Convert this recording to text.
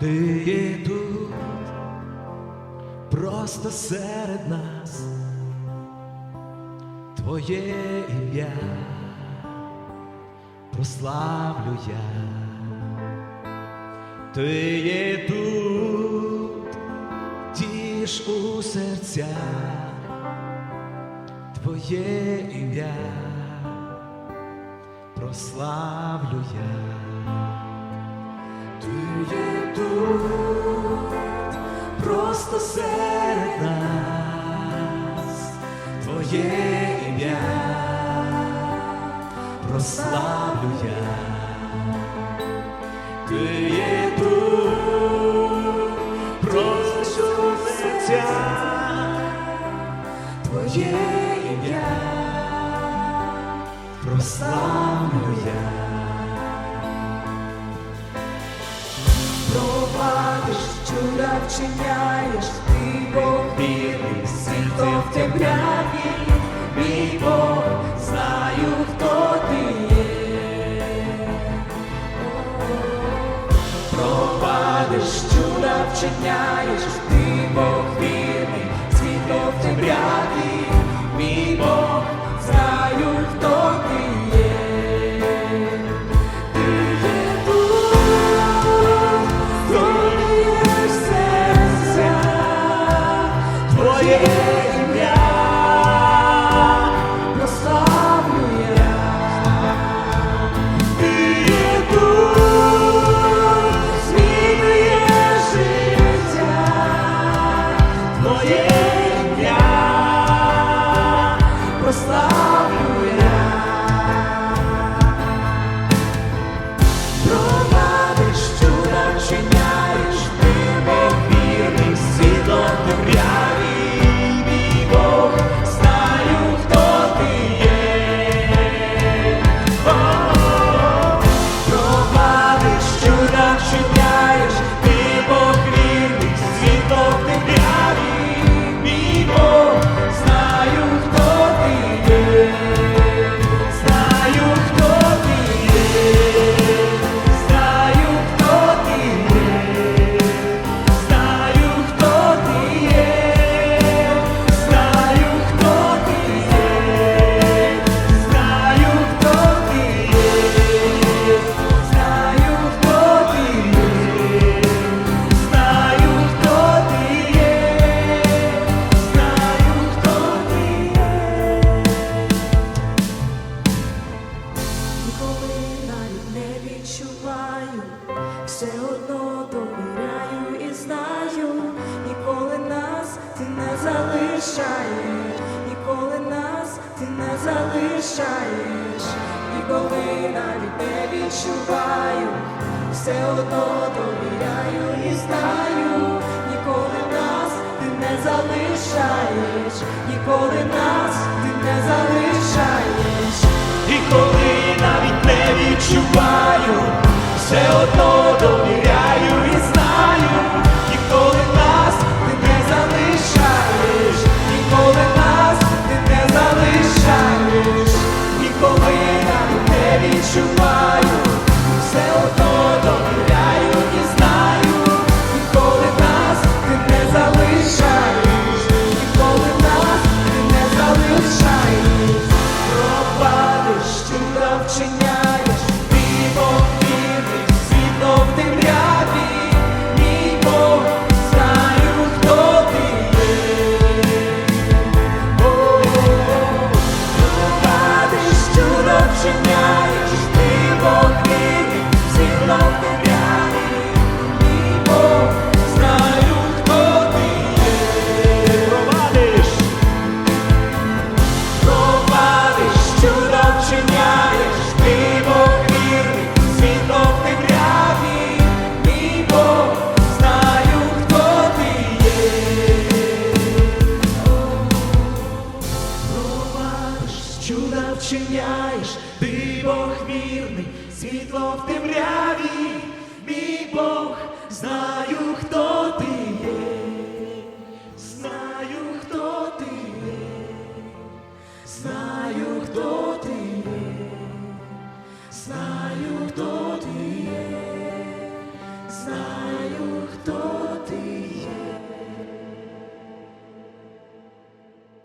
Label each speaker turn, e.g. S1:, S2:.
S1: ти є тут, просто серед нас, твоє ім'я прославлю я, ти є тут, тіш у серця, твоє ім'я прославлю я. Просто серед нас, твоє ім'я прославлю я. Ти є тут, просто серця, твоє ім'я прославлю
S2: вчиняєш, ти Бог вірний, світло в темряві, мій Бог, знаю, хто ти є. Пропадеш, чуда вчиняєш, ти Бог вірний, світло в тебе мій в відчуваю, все одно довіряю і знаю, ніколи нас ти не залишаєш, ніколи нас ти не залишаєш, ніколи навіть не відчуваю, все одно довіряю і знаю, ніколи нас ти не залишаєш, ніколи нас Чудо вчиняєш, ти Бог вірний, світло в темряві, мій Бог, знаю, хто ти є, знаю, хто ти є. Знаю, хто ти є, знаю, хто ти є, знаю, хто